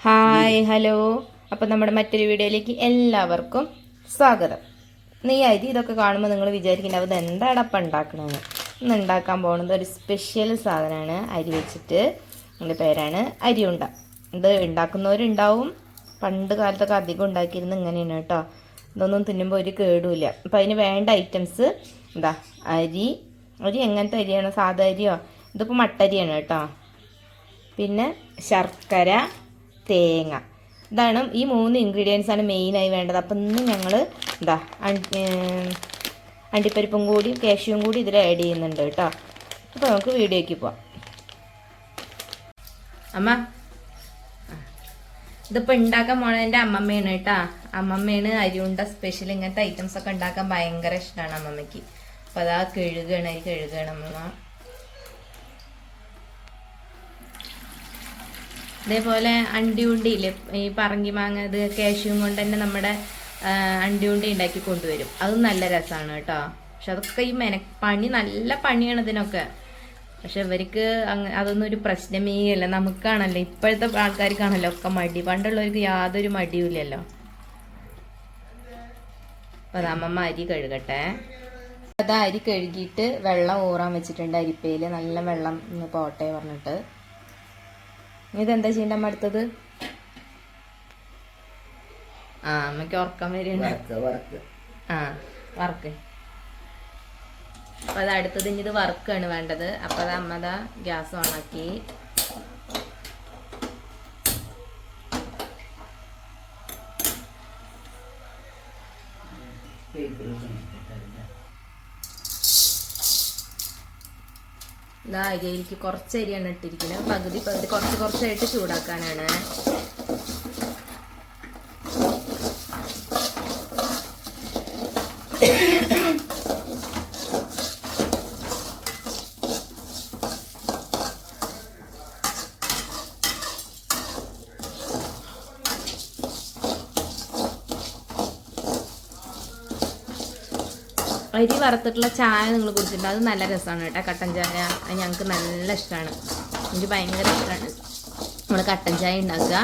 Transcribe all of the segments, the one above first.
Hi hello. അപ്പം നമ്മുടെ മറ്റൊരു വീഡിയോയിലേക്ക് എല്ലാവർക്കും സ്വാഗതം. നീ അരി ഇതൊക്കെ കാണുമ്പോൾ നിങ്ങൾ വിചാരിക്കുന്നത് അത് എന്താണ് അപ്പം ഉണ്ടാക്കണമെന്ന് ഇന്ന് ഉണ്ടാക്കാൻ പോകുന്നത് ഒരു സ്പെഷ്യൽ സാധനമാണ് അരി വെച്ചിട്ട് എന്റെ പേരാണ് അരിയുണ്ട. ഇത് ഉണ്ടാക്കുന്നവരുണ്ടാവും പണ്ട് കാലത്തൊക്കെ അധികം ഉണ്ടാക്കിയിരുന്നത് ഇങ്ങനെയാണ് കേട്ടോ. ഇതൊന്നും തിന്നുമ്പോൾ ഒരു കേടുമില്ല അപ്പം അതിന് വേണ്ട ഐറ്റംസ് എന്താ? അരി. അരി എങ്ങനത്തെ അരിയാണ്? സാധാ അരിയോ? ഇതിപ്പോൾ മട്ടരിയാണ് കേട്ടോ. പിന്നെ ശർക്കര തേങ്ങ. ഇതാണ് ഈ മൂന്ന് ഇൻഗ്രീഡിയൻസ് ആണ് മെയിനായി വേണ്ടത്. അപ്പം ഇന്ന് ഞങ്ങൾ എന്താ അണ്ടിപ്പരിപ്പും കൂടി കാഷ്യൂവും കൂടി ഇതിൽ ആഡ് ചെയ്യുന്നുണ്ട് കേട്ടോ. അപ്പോൾ നമുക്ക് വീഡിയോയ്ക്ക് പോവാം. അമ്മ. ഇതിപ്പോൾ ഉണ്ടാക്കാൻ പോണതിന്റെ അമ്മമ്മയാണ് കേട്ടോ. അമ്മമ്മയാണ് അരിയുണ്ട സ്പെഷ്യൽ ഇങ്ങനത്തെ ഐറ്റംസ് ഒക്കെ ഉണ്ടാക്കാൻ ഭയങ്കര ഇഷ്ടമാണ് അമ്മമ്മയ്ക്ക്. അപ്പോൾ അതാ കഴുകണ അരി കഴുകണം അമ്മമ്മ. ഇതേപോലെ അണ്ടിയുണ്ടി ഇല്ലേ ഈ പറങ്കി മാങ്ങ ഇത് കാഷ്യൂം കൊണ്ട് തന്നെ നമ്മുടെ അണ്ടി അണ്ടിയുണ്ടി ഉണ്ടാക്കി കൊണ്ടുവരും. അതും നല്ല രസമാണ് കേട്ടോ. പക്ഷെ അതൊക്കെ ഈ മെന പണി നല്ല പണിയാണ് ഇതിനൊക്കെ. പക്ഷെ ഇവർക്ക് അതൊന്നും ഒരു പ്രശ്നമേ അല്ല നമുക്കാണല്ലോ ഇപ്പോഴത്തെ ആൾക്കാർക്കാണല്ലോ ഒക്കെ മടി. പണ്ടുള്ളവർക്ക് യാതൊരു മടിയുമില്ലല്ലോ അപ്പൊ അത് അമ്മമ്മ അരി കഴുകട്ടെ. അത് അരി കഴുകിയിട്ട് വെള്ളം ഊറാൻ വെച്ചിട്ടുണ്ട് അരിപ്പയിൽ നല്ല വെള്ളം പോട്ടെ പറഞ്ഞിട്ട്. ഇതെന്താ ചെയ്യണ്ട അമ്മ അടുത്തത്? ആ അമ്മയ്ക്ക് ഉറക്കം വരുന്നുണ്ട് ആ വർക്ക് അപ്പൊ അത് അടുത്തത് ഇനി ഇത് വർക്കാണ് വേണ്ടത്. അപ്പൊ അത് അമ്മദാ ഗ്യാസ് ഓണാക്കി. ഇതാ അരിയിലേക്ക് കുറച്ച് അരിയാണ് ഇട്ടിരിക്കുന്നത്. പകുതി പകുതി കുറച്ച് കുറച്ചായിട്ട് ചൂടാക്കാനാണ് അരി വറുത്തിട്ടുള്ള ചായ നിങ്ങൾ കുടിച്ചിട്ടുണ്ട്. അത് നല്ല രസമാണ് കേട്ടോ. കട്ടൻ ചായ. ഞങ്ങൾക്ക് നല്ല ഇഷ്ടമാണ്. എനിക്ക് ഭയങ്കര ഇഷ്ടമാണ്. നമ്മൾ കട്ടൻ ചായ ഉണ്ടാക്കുക.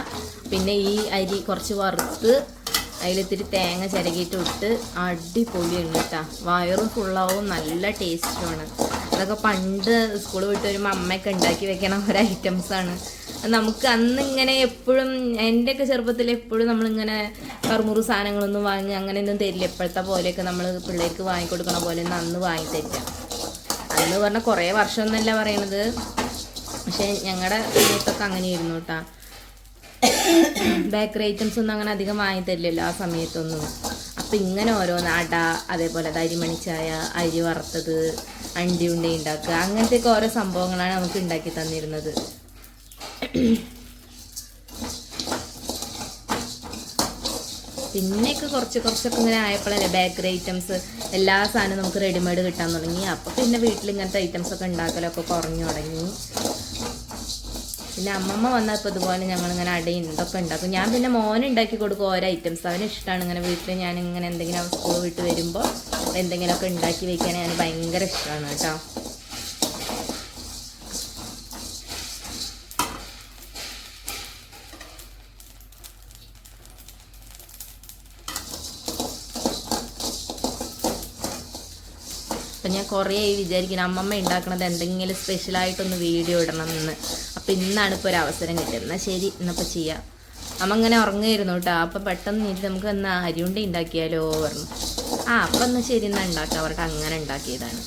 പിന്നെ ഈ അരി കുറച്ച് വറുത്ത് അതിലിത്തിരി തേങ്ങ ചിരകിയിട്ട് ഇട്ട് അടിപൊളിയാണ് കേട്ടോ. വയറും ഫുള്ളാവും നല്ല ടേസ്റ്റുമാണ് അതൊക്കെ പണ്ട് സ്കൂളിൽ വിട്ട് വരുമ്പോൾ അമ്മയൊക്കെ ഉണ്ടാക്കി വെക്കണ ഒരു ഐറ്റംസാണ് നമുക്ക് അന്ന് ഇങ്ങനെ എപ്പോഴും എന്റെയൊക്കെ ചെറുപ്പത്തിൽ എപ്പോഴും നമ്മളിങ്ങനെ കറുമുറു സാധനങ്ങളൊന്നും വാങ്ങി അങ്ങനെയൊന്നും തരില്ല. ഇപ്പോഴത്തെ പോലെയൊക്കെ നമ്മൾ പിള്ളേർക്ക് വാങ്ങിക്കൊടുക്കണ പോലെ ഒന്നും അന്ന് വാങ്ങി തരില്ല. അന്ന് പറഞ്ഞാൽ കുറേ എന്നല്ല പറയണത്. പക്ഷേ ഞങ്ങളുടെ സമയത്തൊക്കെ അങ്ങനെയായിരുന്നു കേട്ടാ ബേക്കറി ഐറ്റംസ് ഒന്നും അങ്ങനെ അധികം വാങ്ങി തരില്ലല്ലോ ആ സമയത്തൊന്നും. അപ്പം ഇങ്ങനെ ഓരോന്ന് അട അതേപോലെ അത് അരിമണി ചായ അരി വറുത്തത് അണ്ടി ഉണ്ട ഉണ്ടാക്കുക അങ്ങനത്തെയൊക്കെ ഓരോ സംഭവങ്ങളാണ് നമുക്ക് ഉണ്ടാക്കി തന്നിരുന്നത്. പിന്നെയൊക്കെ കുറച്ച് കുറച്ചൊക്കെ ഇങ്ങനെ ആയപ്പോഴല്ലേ ബേക്കറി ഐറ്റംസ് എല്ലാ സാധനവും നമുക്ക് റെഡിമെയ്ഡ് കിട്ടാൻ തുടങ്ങി. അപ്പോൾ പിന്നെ വീട്ടിൽ ഇങ്ങനത്തെ ഐറ്റംസ് ഒക്കെ ഉണ്ടാക്കലൊക്കെ കുറഞ്ഞു തുടങ്ങി. പിന്നെ അമ്മമ്മ വന്നപ്പോൾ ഇതുപോലെ ഞങ്ങളിങ്ങനെ അടയും ഇതൊക്കെ ഉണ്ടാക്കും. ഞാൻ പിന്നെ മോന് ഉണ്ടാക്കി കൊടുക്കും ഓരോ ഐറ്റംസ് അവന് ഇഷ്ടമാണ് ഇങ്ങനെ വീട്ടിൽ ഞാൻ ഇങ്ങനെ എന്തെങ്കിലും സ്കൂൾ വിട്ട് വരുമ്പോൾ എന്തെങ്കിലുമൊക്കെ ഉണ്ടാക്കി വയ്ക്കാൻ ഞാൻ ഭയങ്കര ഇഷ്ടമാണ് കേട്ടോ. അപ്പം ഞാൻ കുറേ ആയി വിചാരിക്കണം അമ്മമ്മ ഉണ്ടാക്കുന്നത് എന്തെങ്കിലും സ്പെഷ്യലായിട്ടൊന്ന് വീഡിയോ ഇടണം എന്ന് അപ്പം ഇന്നാണ് ഇപ്പോൾ ഒരു അവസരം കിട്ടിയത്. എന്നാൽ ശരി എന്നപ്പോൾ ചെയ്യാം. അമ്മ ഇങ്ങനെ ഉറങ്ങുമായിരുന്നു കേട്ടോ. അപ്പം പെട്ടെന്ന് നീട്ടി നമുക്ക് എന്നാ അരിയുണ്ടി ഉണ്ടാക്കിയാലോ പറഞ്ഞു. ആ അപ്പം എന്നാൽ ശരി എന്നാൽ ഉണ്ടാക്കാം അവർക്ക് അങ്ങനെ ഉണ്ടാക്കിയതാണ്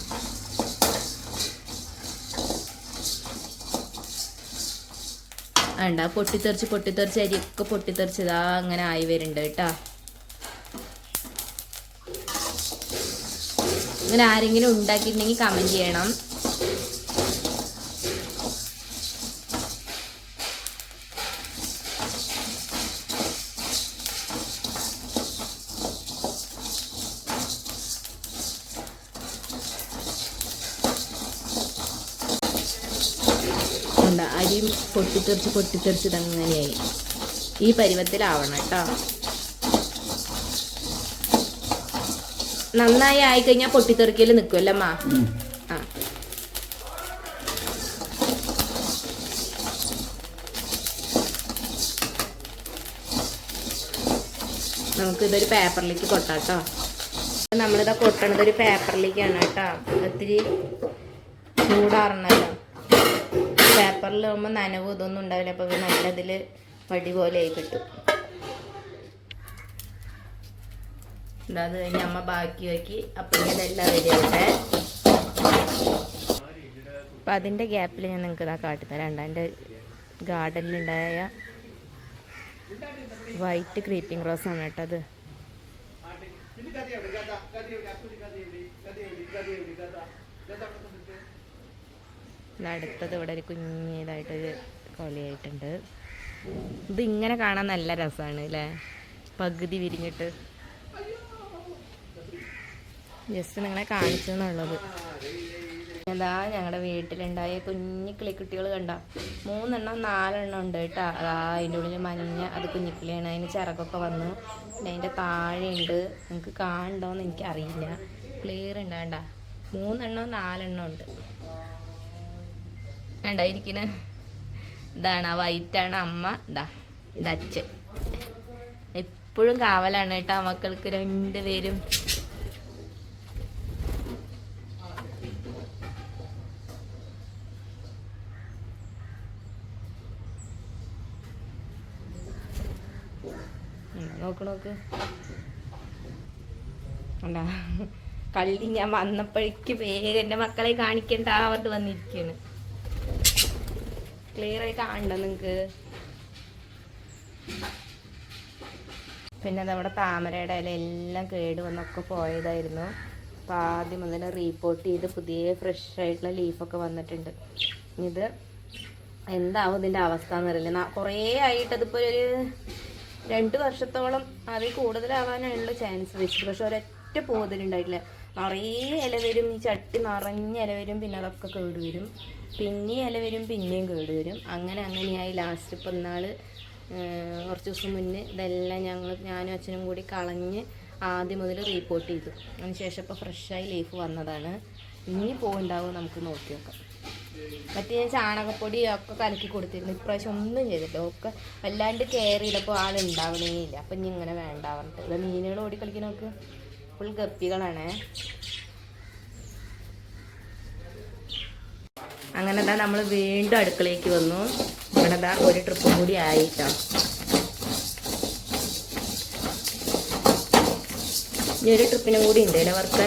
വേണ്ട പൊട്ടിത്തെറിച്ച് പൊട്ടിത്തെറിച്ച് അരിയൊക്കെ പൊട്ടിത്തെറിച്ച് ഇതാ അങ്ങനെ ആയി വരുന്നുണ്ട് കേട്ടോ. ഇങ്ങനെ ആരെങ്കിലും ഉണ്ടാക്കിയിട്ടുണ്ടെങ്കിൽ കമന്റ് ചെയ്യണം. അരി പൊട്ടിത്തെറിച്ച് പൊട്ടിത്തെറിച്ച് തന്നെയായി ഈ പരുവത്തിലാവണം കേട്ടോ. നന്നായി ആയി കഴിഞ്ഞാൽ പൊട്ടിത്തെറിക്കൽ നിൽക്കുമല്ലോ അമ്മ ആ. നമുക്കിതൊരു പേപ്പറിലേക്ക് കൊട്ടാട്ടോ. നമ്മളിതാ കൊട്ടണത് ഒരു പേപ്പറിലേക്കാണ് കേട്ടോ. ഒത്തിരി ചൂടാറണല്ലോ. പേപ്പറിലാകുമ്പോൾ നനവ് ഇതൊന്നും ഉണ്ടാവില്ല. അപ്പോൾ നല്ല ഇതിൽ വടി പോലെ ആയി കിട്ടും. അത് കഴിഞ്ഞ് അമ്മ ബാക്കി വെക്കി. അപ്പം ഇതെല്ലാം വരികട്ടെ അപ്പം അതിന്റെ ഗ്യാപ്പിൽ ഞാൻ നിങ്ങൾക്ക് ഇതാ കാട്ടിത്തരാം. ഗാർഡനിൽ ഗാർഡനിലുണ്ടായ വൈറ്റ് ക്രീപ്പിംഗ് റോസ് ആണ് അത്. അടുത്തത് ഇവിടെ ഒരു കുഞ്ഞിതായിട്ടൊരു കൊലയായിട്ടുണ്ട് ഇത് ഇങ്ങനെ കാണാൻ നല്ല രസമാണ് അല്ലേ പകുതി വിരിഞ്ഞിട്ട്. ജസ്റ്റ് നിങ്ങളെ കാണിച്ചു എന്നുള്ളത് എന്താ ഞങ്ങളുടെ വീട്ടിലുണ്ടായ കുഞ്ഞു കിളിക്കുട്ടികൾ കണ്ട? മൂന്നെണ്ണം നാലെണ്ണം ഉണ്ട് കേട്ടോ. അതാ അതിന്റെ ഉള്ളിൽ മഞ്ഞ അത് കുഞ്ഞിക്കിളിയാണ്. അതിന് ചിറകൊക്കെ വന്നു പിന്നെ അതിന്റെ താഴെയുണ്ട്. നിങ്ങൾക്ക് കാണണ്ടോന്ന് എനിക്കറിയില്ല. ക്ലിയർ ഉണ്ട് വേണ്ട മൂന്നെണ്ണം നാലെണ്ണം ഉണ്ട്. വേണ്ട ഇരിക്കണ? ഇതാണ് ആ വൈറ്റാണ് അമ്മ. ഇതാ ഇതച്ഛൻ. എപ്പോഴും കാവലാണ് കേട്ടോ മക്കൾക്ക് രണ്ടുപേരും. നോക്ക് നോക്ക്. അല്ല കള്ളി ഞാൻ വന്നപ്പോഴേക്ക് വേഗം എന്റെ മക്കളെ കാണിക്കണ്ട അവർക്ക് വന്നിരിക്കാണ് ക്ലിയർ ആയി കാണണ്ട നിങ്ങക്ക്? പിന്നെ നമ്മുടെ താമരയുടെ ഇല എല്ലാം കേട് വന്നൊക്കെ പോയതായിരുന്നു. അപ്പൊ ആദ്യം മുതൽ റീപ്പോർട്ട് ചെയ്ത് പുതിയ ഫ്രഷ് ആയിട്ടുള്ള ലീഫൊക്കെ വന്നിട്ടുണ്ട്. ഇത് എന്താവും ഇതിന്റെ അവസ്ഥ എന്നറിയില്ല കുറേ ആയിട്ട് അതിപ്പോൾ ഒരു രണ്ട് വർഷത്തോളം അതിൽ കൂടുതലാവാനുള്ള ചാൻസ് വെച്ചിട്ട്. പക്ഷെ ഒരൊറ്റ പോതലുണ്ടായിട്ടില്ല നിറയെ ഇല വരും ഈ ചട്ടി നിറഞ്ഞ ഇല വരും പിന്നെ അതൊക്കെ കേട് വരും. പിന്നെയും ഇല വരും പിന്നെയും കേട് വരും. അങ്ങനെ അങ്ങനെയായി ലാസ്റ്റ് ഇപ്പം ഇന്നാൾ കുറച്ച് ദിവസം മുന്നേ ഇതെല്ലാം ഞങ്ങൾ ഞാനും അച്ഛനും കൂടി കളഞ്ഞ് ആദ്യം മുതൽ റീപ്പോർട്ട് ചെയ്തു. അതിന് ശേഷം ഇപ്പോൾ ഫ്രഷായി ലീഫ് വന്നതാണ്. ഇനി പോവുണ്ടാവും നമുക്ക് നോക്കി നോക്കാം. മറ്റേ ഞാൻ ചാണകപ്പൊടി ഒക്കെ കലക്കി കൊടുത്തിരുന്നു. ഇപ്രാവശ്യം ഒന്നും ചെയ്തിട്ടില്ല. ഒക്കെ വല്ലാണ്ട് കെയർ ചെയ്തപ്പോൾ ആളുണ്ടാവണേ ഇല്ല അപ്പം ഇനി ഇങ്ങനെ വേണ്ട പറഞ്ഞിട്ട്. ഇത് മീനുകൾ ഓടി കളിക്കുന്ന നോക്ക്. ഫുൾ ഗപ്പികളാണ്. അങ്ങനെ എന്താ നമ്മൾ വീണ്ടും അടുക്കളയിലേക്ക് വന്നു. ഇവിടെ എന്താ ഒരു ട്രിപ്പും കൂടി ആയിട്ടോ ഇനി ഒരു ട്രിപ്പിനും കൂടി ഉണ്ട് അല്ലേ വർക്ക്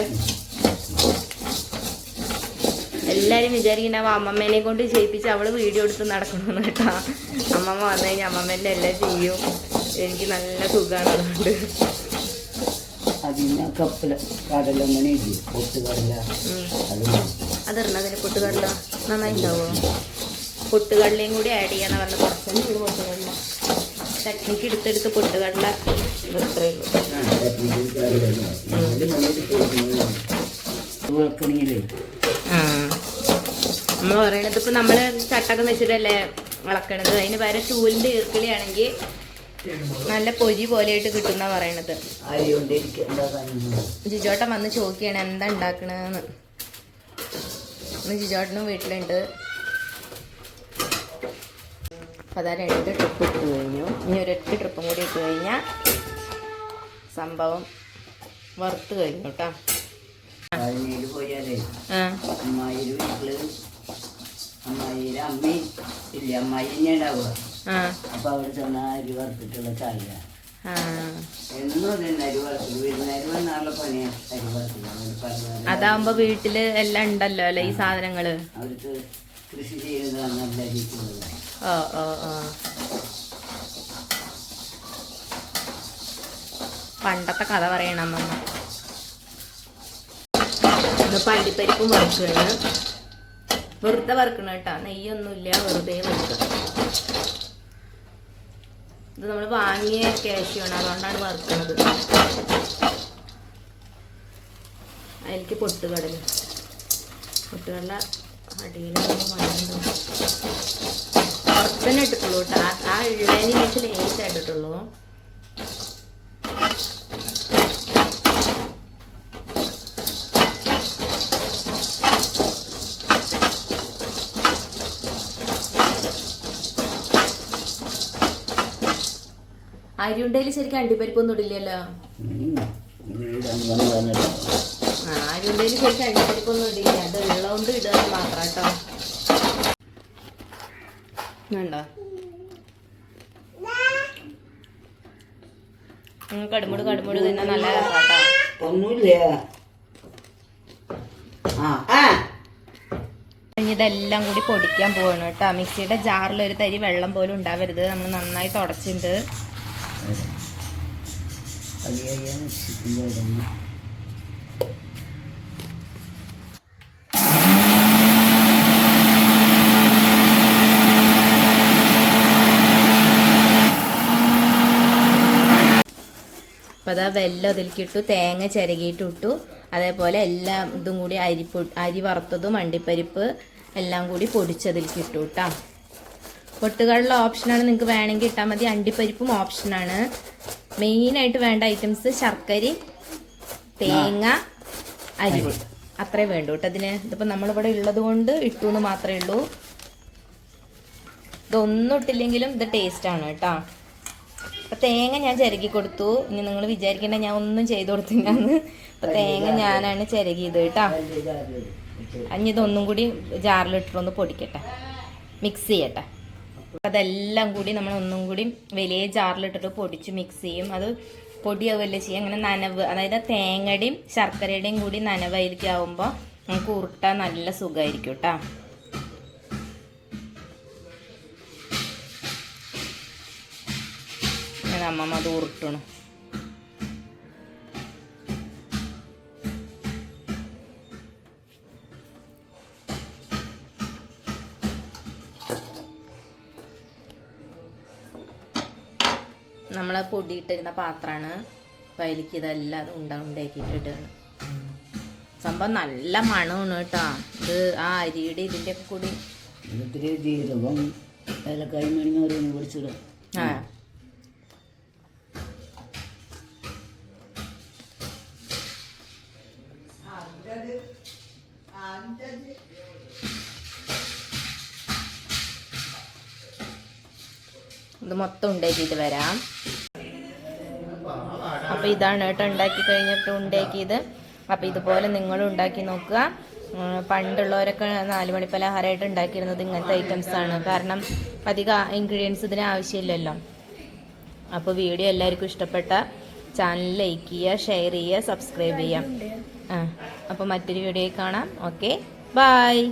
എല്ലാരും വിചാരിക്കുന്ന അമ്മമ്മേനെ കൊണ്ട് ചെയ്യിപ്പിച്ച് അവൾ വീഡിയോ എടുത്ത് നടക്കണമെന്ന് കേട്ടാ. അമ്മമ്മ വന്നു കഴിഞ്ഞാൽ അമ്മമ്മേന്റെ എല്ലാം ചെയ്യും. എനിക്ക് നല്ല സുഖമാണ് അതുകൊണ്ട്. അതിന് കപ്പല ഇല്ലേ? പൊട്ടുകടല. ഉം. അത് പൊട്ടുകടല? നന്നായി ഉണ്ടാവോ പൊട്ടുകടലയും കൂടി ആഡ് ചെയ്യാന്ന് പറഞ്ഞ കുറച്ചും കൂടി പൊട്ടുകടല. ചട്നിക്ക് എടുത്തെടുത്ത് പൊട്ടുകടല. ഇത്രയേ ഉള്ളൂ. നമ്മൾ പറയണത് ഇപ്പൊ നമ്മൾ ചട്ടകം വെച്ചിട്ടല്ലേ വളക്കണത്. അതിന് പകരം ചൂലിന്റെ ഈർക്കിളിയാണെങ്കിൽ നല്ല പൊരി പോലെയായിട്ട് കിട്ടുന്ന പറയണത്. ജിജോട്ടൻ വന്ന് ചോദിക്കുകയാണ് എന്താ ഉണ്ടാക്കണെന്ന്. ഇന്ന് ജിജോട്ടനും വീട്ടിലുണ്ട്. അപ്പൊ അതാ രണ്ട് ട്രിപ്പ് ഇട്ട് കഴിഞ്ഞു. ഇനി ഒരൊറ്റ ട്രിപ്പും കൂടി ഇട്ട് കഴിഞ്ഞാൽ സംഭവം വറുത്ത് കഴിഞ്ഞു കേട്ടോ ആ. അമ്മായിയുടെ അമ്മയും ഇല്ല അമ്മായി തന്നെ ഉണ്ടാവുക അപ്പൊ അവിടെ ചെന്ന അരി വറുത്തിട്ടുള്ള ചായ. എന്നും അരി വീരുന്നേരം പണിയാണ് അരി അതാവുമ്പോ വീട്ടിൽ എല്ലാം ഉണ്ടല്ലോ അല്ലെ ഈ സാധനങ്ങൾ? അവർക്ക് കൃഷി ചെയ്യുന്നതാണ് നല്ല രീതിക്കുള്ളത്. ഓ ഓ ഓ. പണ്ടത്തെ കഥ പറയണം അമ്മ. പള്ളിപ്പരിപ്പും വറുക്കുകയാണ്. വെറുതെ വറുക്കണം കേട്ടോ. നെയ്യൊന്നുമില്ല വെറുതെ വറുക്കുക ഇത് നമ്മൾ വാങ്ങിയ കാഷ്യാണ് അതുകൊണ്ടാണ് വറുക്കണത്. അതിലേക്ക് പൊട്ടുകടല പൊട്ടുകടല അടിയിൽ മണ്ണുണ്ടോ കുറച്ചന്നെ ഇട്ടിട്ടുള്ളൂ കേട്ടോ. ആ- ഇഴുവേനെ ശേഷം ലേറ്റ് ഇട്ടിട്ടുള്ളൂ അരിയുണ്ടയിൽ ശരിക്കും അണ്ടിപ്പരിപ്പൊന്നും ഇടില്ലല്ലോ? ഉം. ഇത് അങ്ങനെ വന്നിട്ട് ശരിക്കും അണ്ടിപ്പരിപ്പൊന്നും ഇടില്ല. അത് ഉള്ളതുകൊണ്ട് ഇടുക മാത്രം കേട്ടോ വേണ്ടോ കടുമുട് കടുമുട് തിന്നാൻ നല്ല രസാട്ടോ. ഒന്നുമില്ല. ആ. ആ. ഇതെല്ലാം കൂടി പൊടിക്കാൻ പോവാണ് കേട്ടോ. മിക്സിയുടെ ജാറിൽ ഒരു തരി വെള്ളം പോലും ഉണ്ടാവരുത്. നമ്മൾ നന്നായി തുടച്ചിട്ടുണ്ട് കഴിയാണ് ചിക്കന്റെ ഇടുന്നു അപ്പം അതാ വെല്ലം അതിലേക്കിട്ടു തേങ്ങ ചിരകിയിട്ട് ഇട്ടു. അതേപോലെ എല്ലാം ഇതും കൂടി അരി അരി വറുത്തതും അണ്ടിപ്പരിപ്പ് എല്ലാം കൂടി പൊടിച്ചതിലേക്ക് ഇട്ടു കേട്ടോ പൊട്ടുകളുടെ ഓപ്ഷനാണ് നിങ്ങൾക്ക് വേണമെങ്കിൽ ഇട്ടാൽ മതി. അണ്ടിപ്പരിപ്പും ഓപ്ഷനാണ്. മെയിനായിട്ട് വേണ്ട ഐറ്റംസ് ശർക്കരി തേങ്ങ അരി. അത്രേ വേണ്ടു കേട്ടോ അതിന്. ഇതിപ്പോൾ നമ്മളിവിടെ ഉള്ളത് കൊണ്ട് ഇട്ടു എന്ന് മാത്രമേ ഉള്ളൂ. ഇതൊന്നും ഇട്ടില്ലെങ്കിലും ഇത് ആണ് കേട്ടോ. അപ്പൊ തേങ്ങ ഞാൻ ചിരകി കൊടുത്തു. ഇനി നിങ്ങൾ വിചാരിക്കേണ്ട ഞാൻ ഒന്നും ചെയ്തു കൊടുത്തില്ല അപ്പൊ തേങ്ങ ഞാനാണ് ചിരകിയത് കേട്ടോ. അഞ്ഞിതൊന്നും കൂടി ജാറിലിട്ടിട്ടൊന്ന് പൊടിക്കട്ടെ. മിക്സ് ചെയ്യട്ടെ. അതെല്ലാം കൂടി നമ്മൾ ഒന്നും കൂടി വലിയ ജാറിലിട്ടിട്ട് പൊടിച്ച് മിക്സ് ചെയ്യും. അത് പൊടിയാവുമല്ലേ ചെയ്യും അങ്ങനെ നനവ് അതായത് തേങ്ങയുടെയും ശർക്കരയുടെയും കൂടി നനവായിരിക്കും ആവുമ്പോൾ നമുക്ക് ഉരുട്ടാൻ നല്ല സുഖമായിരിക്കും കേട്ടോ. അമ്മമ്മ അത് ഉരുട്ടണം. പൊടിയിട്ടിരുന്ന പാത്രമാണ് അപ്പം അതിലേക്ക് ഇതെല്ലാം ഉണ്ട ഉണ്ടാക്കിയിട്ടിട്ടാണ് സംഭവം നല്ല മണമാണ് കേട്ടോ. ഇത് ആ അരിയുടെ ഇതിന്റെ ഒക്കെ കൂടി ഇത്തിരി ജീരകം ഏലക്കായി മണിങ്ങോരൊന്ന് പൊടിച്ചിടും ആ. ഇത് മൊത്തം ഉണ്ടാക്കിയിട്ട് വരാം. അപ്പോൾ ഇതാണ് കേട്ടോ ഉണ്ടാക്കി കഴിഞ്ഞിട്ട് ഉണ്ടാക്കിയത്. അപ്പോൾ ഇതുപോലെ നിങ്ങളും ഉണ്ടാക്കി നോക്കുക. പണ്ടുള്ളവരൊക്കെ നാല് മണി പലഹാരമായിട്ട് ഉണ്ടാക്കിയിരുന്നത് ഇങ്ങനത്തെ ഐറ്റംസ് ആണ്. കാരണം അധികം ഇൻഗ്രീഡിയൻസ് ഇതിന് ആവശ്യമില്ലല്ലോ. അപ്പോൾ വീഡിയോ എല്ലാവർക്കും ഇഷ്ടപ്പെട്ട ചാനൽ ലൈക്ക് ചെയ്യുക ഷെയർ ചെയ്യുക സബ്സ്ക്രൈബ് ചെയ്യുക. ആ അപ്പോൾ മറ്റൊരു വീഡിയോ കാണാം. Okay bye